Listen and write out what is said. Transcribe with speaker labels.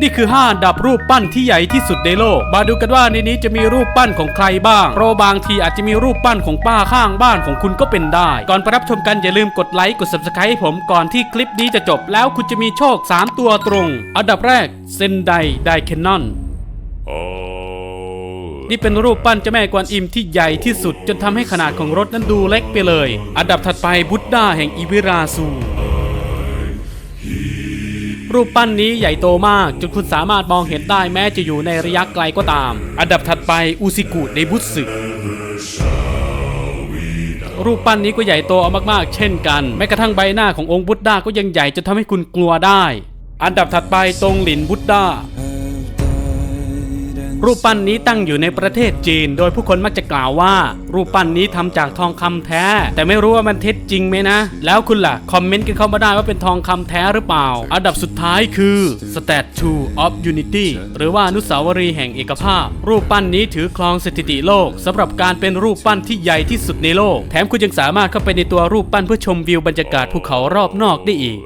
Speaker 1: นี่คือ 5 อันดับรูปปั้นที่ใหญ่ที่สุดในโลก มาดูกันว่าในนี้จะมีรูปปั้นของใครบ้าง เพราะบางทีอาจจะมีรูปปั้นของป้าข้างบ้านของคุณก็เป็นได้ ก่อนไปรับชมกันอย่าลืมกดไลค์กด subscribe ให้ผมก่อนที่คลิปนี้จะจบแล้วคุณจะมีโชค 3 ตัวตรง อันดับแรกเซนไดไดแคนนอนนี่เป็นรูปปั้นเจ้าแม่กวนอิมที่ใหญ่ที่สุด จนทำให้ขนาดของรถนั้นดูเล็กไปเลย อันดับถัดไปบุตดาแห่งอิวิราซู รูปปั้นนี้ใหญ่โตมากจนคุณสามารถมองเห็นได้แม้จะอยู่ในระยะไกลก็ตาม อันดับถัดไปอุซิกุในบุตสึรูปปั้นนี้ก็ใหญ่โตเอามากๆ เช่นกัน แม้กระทั่งใบหน้าขององค์บุตดาก็ยังใหญ่จนทำให้คุณกลัวได้ อันดับถัดไปตรงหลินบุตดา รูปปั้นนี้ตั้งอยู่ในประเทศจีน โดยผู้คนมักจะกล่าวว่า รูปปั้นนี้ทำจากทองคำแท้ แต่ไม่รู้ว่ามันเท็จจริงไหมนะ แล้วคุณล่ะ คอมเมนต์กันเข้ามาได้ว่าเป็นทองคำแท้หรือเปล่า อันดับสุดท้ายคือ Statue of Unity หรือว่าอนุสาวรีย์แห่งเอกภาพ รูปปั้นนี้ถือครองสถิติโลกสำหรับการเป็นรูปปั้นที่ใหญ่ที่สุดในโลก แถมคุณยังสามารถเข้าไปในตัวรูปปั้นเพื่อชมวิวบรรยากาศภูเขารอบนอกได้อีก